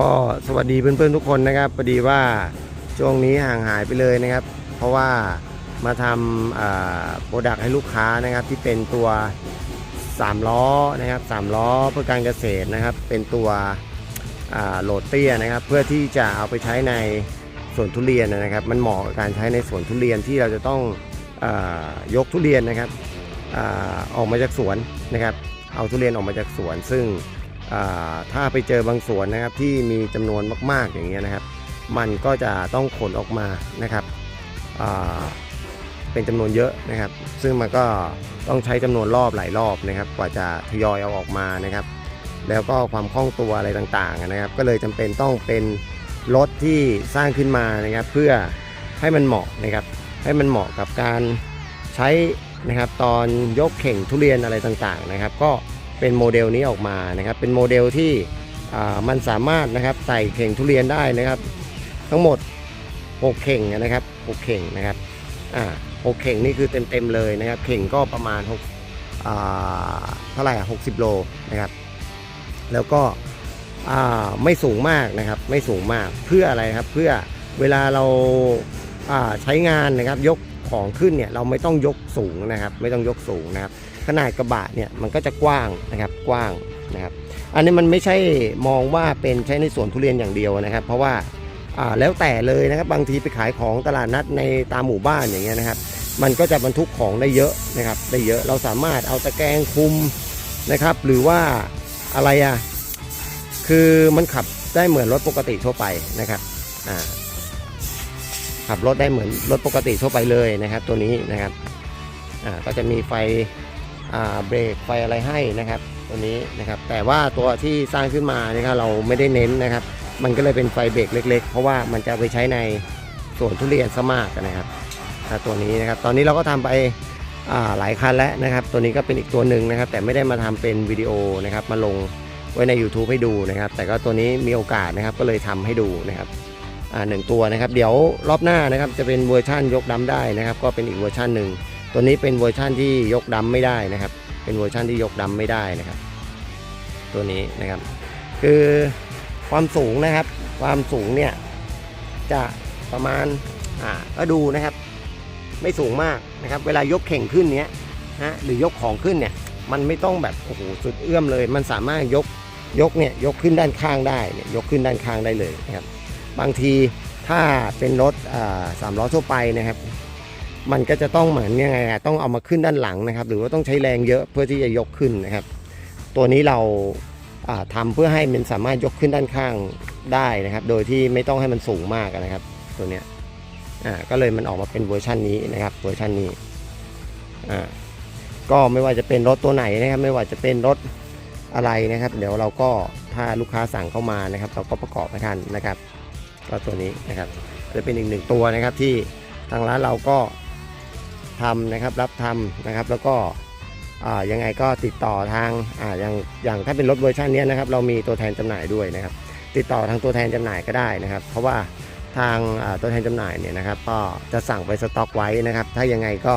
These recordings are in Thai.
ก็สวัสดีเพื่อนๆทุกคนนะครับพอดีว่าช่วงนี้ห่างหายไปเลยนะครับ เพราะว่ามาทำโปรดักต์ให้ลูกค้านะครับที่เป็นตัว 3 ล้อนะครับ3ล้อเพื่อการเกษตรนะครับ เป็นตัวโหลดเตี้ยนะครับ เพื่อที่จะเอาไปใช้ในสวนทุเรียนนะครับ มันเหมาะกับการใช้ในสวนทุเรียนที่เราจะต้องอยกทุเรียนนะครับออกมาจากสวนนะครับ เอาทุเรียนออกมาจากสวนซึ่ง ถ้าไปเจอบางสวนนะครับที่มีจำนวนมากๆอย่างเงี้ยนะครับ มันก็จะต้องขนออกมานะครับเป็นจำนวนเยอะนะครับ ซึ่งมันก็ต้องใช้จำนวนรอบหลายรอบนะครับ กว่าจะทยอยเอาออกมานะครับ แล้วก็ความคล่องตัวอะไรต่างๆนะครับ ก็เลยจำเป็นต้องเป็นรถที่สร้างขึ้นมานะครับ เพื่อให้มันเหมาะนะครับ ให้มันเหมาะกับการใช้นะครับตอนยกเข่งทุเรียนอะไรต่างๆนะครับ ก็ เป็นโมเดลนี้ออกมานะครับ เป็นโมเดลที่มันสามารถนะครับใส่เข่งทุเรียนได้นะครับ ทั้งหมด 6 เข่งนะครับ 6 เข่งนะครับอ่า6เข่งนี่คือเต็มๆเลยนะครับ เข่งก็ประมาณ6อ่าเท่าไหร่อะ60โลนะครับ แล้วก็อ่าไม่สูงมากนะครับ ไม่สูงมากเพื่ออะไรครับ เพื่อเวลาเราอ่าใช้งานนะครับ ยกของขึ้นเนี่ยเราไม่ต้องยกสูงนะครับ ไม่ต้องยกสูงนะครับ ขนาดกระบะเนี่ยมันก็จะกว้างนะครับกว้างนะครับ อันนี้มันไม่ใช่มองว่าเป็นใช้ในสวนทุเรียนอย่างเดียวนะครับ เพราะว่าอ่าแล้วแต่เลยนะครับบางทีไปขายของตลาดนัดในตามหมู่บ้านอย่างเงี้ยนะครับ มันก็จะบรรทุกของได้เยอะนะครับได้เยอะเราสามารถเอาตะแกรงคุมนะครับ หรือว่าอะไรอะคือมันขับได้เหมือนรถปกติทั่วไปนะครับอ่าขับรถได้เหมือนรถปกติทั่วไปเลยนะครับ ตัวนี้นะครับอ่าก็จะมีไฟ เบรกไฟอะไรให้นะครับตัวนี้นะครับ แต่ว่าตัวที่สร้างขึ้นมานี่ครับเราไม่ได้เน้นนะครับ มันก็เลยเป็นไฟเบรกเล็ก ๆ เพราะว่ามันจะไปใช้ในสวนทุเรียนซะมากนะครับตัวนี้นะครับ ตอนนี้เราก็ทำไปหลายคันแล้วนะครับ ตัวนี้ก็เป็นอีกตัวหนึ่งนะครับ แต่ไม่ได้มาทำเป็นวิดีโอนะครับ มาลงไว้ใน YouTube ให้ดูนะครับ แต่ก็ตัวนี้มีโอกาสนะครับ ก็เลยทำให้ดูนะครับหนึ่งตัวนะครับ เดี๋ยวรอบหน้านะครับจะเป็นเวอร์ชั่นยกดำได้นะครับ ก็เป็นอีกเวอร์ชันหนึ่ง ตัวนี้เป็นเวอร์ชั่นที่ยกดำไม่ได้นะครับ เป็นเวอร์ชั่นที่ยกดำไม่ได้นะครับ ตัวนี้นะครับ คือความสูงนะครับ ความสูงเนี่ยจะประมาณอ่าก็ดูนะครับ ไม่สูงมากนะครับ เวลายกเข่งขึ้นเนี้ยนะหรือยกของขึ้นเนี่ย มันไม่ต้องแบบโอ้โหสุดเอื้อมเลย มันสามารถยกยกเนี่ยยกขึ้นด้านข้างได้เนี่ยยกขึ้นด้านข้างได้เลยนะครับ บางทีถ้าเป็นรถสามล้อทั่วไปนะครับ มันก็จะต้องเหมือนยังไงต้องเอามาขึ้นด้านหลังนะครับ หรือว่าต้องใช้แรงเยอะเพื่อที่จะยกขึ้นนะครับ ตัวนี้เราอ่าทำเพื่อให้มันสามารถยกขึ้นด้านข้างได้นะครับ โดยที่ไม่ต้องให้มันสูงมากนะครับ ตัวเนี้ยอ่าก็เลยมันออกมาเป็นเวอร์ชันนี้นะครับเวอร์ชันนี้อ่าก็ไม่ว่าจะเป็นรถตัวไหนนะครับ ไม่ว่าจะเป็นรถอะไรนะครับ เดี๋ยวเราก็ถ้าลูกค้าสั่งเข้ามานะครับ เราก็ประกอบให้ท่านนะครับก็ตัวนี้นะครับจะเป็นอีกหนึ่งตัวนะครับที่ทางร้านเราก็ ทำนะครับ รับทำนะครับ แล้วก็ยังไงก็ติดต่อทางออย่างอย่างถ้าเป็นรถเวอร์ชันนี้นะครับ เรามีตัวแทนจำหน่ายด้วยนะครับ ติดต่อทางตัวแทนจำหน่ายก็ได้นะครับ เพราะว่าทางตัวแทนจำหน่ายเนี่ยนะครับ ก็จะสั่งไปสต็อกไว้นะครับ ถ้ายังไงก็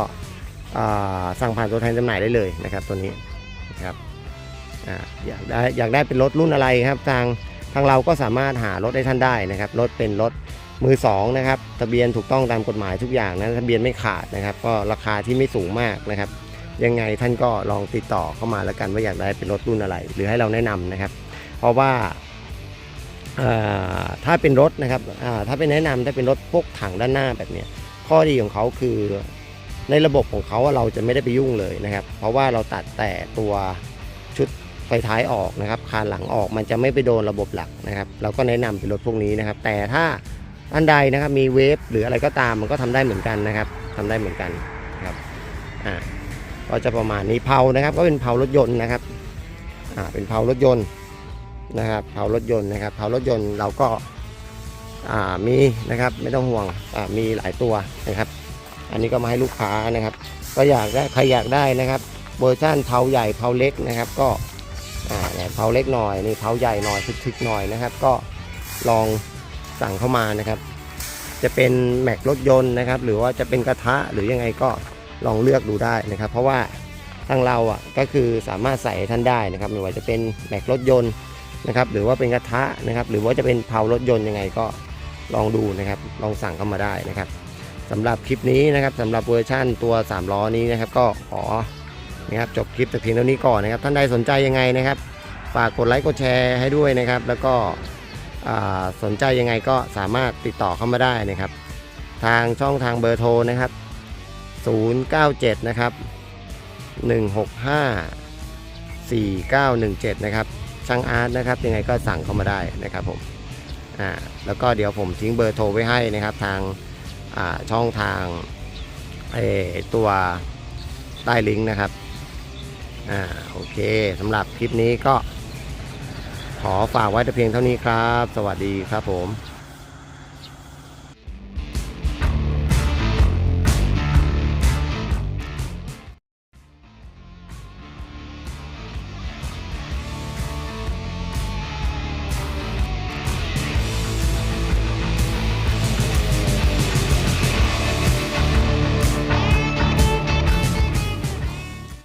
สั่งผ่านตัวแทนจำหน่ายได้เลยนะครับ ตัวนี้นะครับออยากได้อยากได้เป็นรถรุ่นอะไรครับทางทางเราก็สามารถหารถให้ท่านได้นะครับ รถเป็นรถมือสองนะครับทะเบียนถูกต้องตามกฎหมายทุกอย่างนะทะเบียนไม่ขาดนะครับ ก็ราคาที่ไม่สูงมากนะครับ ยังไงท่านก็ลองติดต่อเข้ามาแล้วกันว่าอยากได้เป็นรถรุ่นอะไร หรือให้เราแนะนำนะครับ เพราะว่าถ้าเป็นรถนะครับถ้าเป็นแนะนำถ้าเป็นรถพวกถังด้านหน้าแบบนี้ข้อดีของเขาคือในระบบของเขาเราจะไม่ได้ไปยุ่งเลยนะครับ เพราะว่าเราตัดแต่ตัวชุดไฟท้ายออกนะครับคานหลังออกมันจะไม่ไปโดนระบบหลักนะครับ เราก็แนะนำเป็นรถพวกนี้นะครับ แต่ถ้า อันใดนะครับมีเวฟหรืออะไรก็ตามมันก็ทำได้เหมือนกันนะครับทำได้เหมือนกันครับอ่าก็จะประมาณนี้เผานะครับ ก็เป็นเผารถยนต์นะครับอ่าเป็นเผารถยนต์นะครับเผารถยนต์นะครับเผารถยนต์เราก็อ่ามีนะครับไม่ต้องห่วงอ่ามีหลายตัวนะครับ อันนี้ก็มาให้ลูกค้านะครับ ก็อยากได้ใครอยากได้นะครับเวอร์ชันเผาใหญ่เผาเล็กนะครับ ก็อ่าเนี่ยเผาเล็กหน่อยนี่เผาใหญ่หน่อยทึกๆหน่อยนะครับ ก็ลอง สั่งเข้ามานะครับ จะเป็นแม็กรถยนต์นะครับ หรือว่าจะเป็นกระทะหรือยังไงก็ลองเลือกดูได้นะครับ เพราะว่าทางเราอะก็คือสามารถใส่ท่านได้นะครับไม่ว่าจะเป็นแม็กรถยนต์นะครับ หรือว่าเป็นกระทะนะครับ หรือว่าจะเป็นเผารถยนต์ยังไงก็ลองดูนะครับ ลองสั่งเข้ามาได้นะครับสำหรับคลิปนี้นะครับสำหรับเวอร์ชั่นตัว3ล้อนี้นะครับ ก็ขอนะครับจบคลิปแต่เพียงเท่านี้ก่อนนะครับ ท่านใดสนใจยังไงนะครับ ฝากกดไลค์กดแชร์ให้ด้วยนะครับ แล้วก็ สนใจยังไงก็สามารถติดต่อเข้ามาได้นะครับ ทางช่องทางเบอร์โทรนะครับ 097 นะครับ 165 4917 นะครับ ช่างอาร์ตนะครับ ยังไงก็สั่งเข้ามาได้นะครับผมอ่าแล้วก็เดี๋ยวผมทิ้งเบอร์โทรไว้ให้นะครับทางอ่าช่องทางเอตัวใต้ลิงก์นะครับอ่าโอเคสำหรับคลิปนี้ก็ ขอฝากไว้แต่เพียงเท่านี้ครับ สวัสดีครับผม